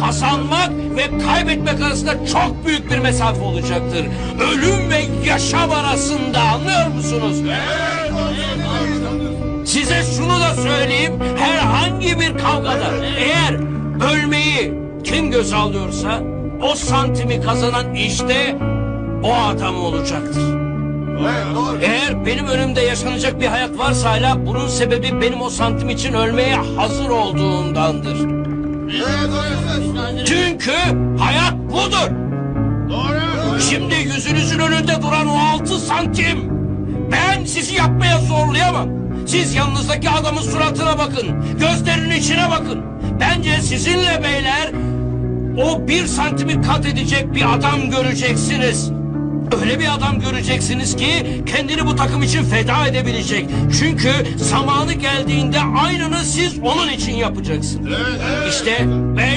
kazanmak ve kaybetmek arasında çok büyük bir mesafe olacaktır. Ölüm ve yaşam arasında anlıyor musunuz? Size şunu da söyleyeyim. Herhangi bir kavgada eğer ölmeyi kim göz alıyorsa o santimi kazanan işte o adam olacaktır. Eğer benim önümde yaşanacak bir hayat varsa hala bunun sebebi benim o santim için ölmeye hazır olduğumdandır. Çünkü hayat budur. Şimdi yüzünüzün önünde duran o altı santim. Ben sizi yapmaya zorlayamam. Siz yanınızdaki adamın suratına bakın. Gözlerinin içine bakın. Bence sizinle beyler o bir santimi kat edecek bir adam göreceksiniz. Öyle bir adam göreceksiniz ki kendini bu takım için feda edebilecek. Çünkü zamanı geldiğinde aynını siz onun için yapacaksınız. İşte ben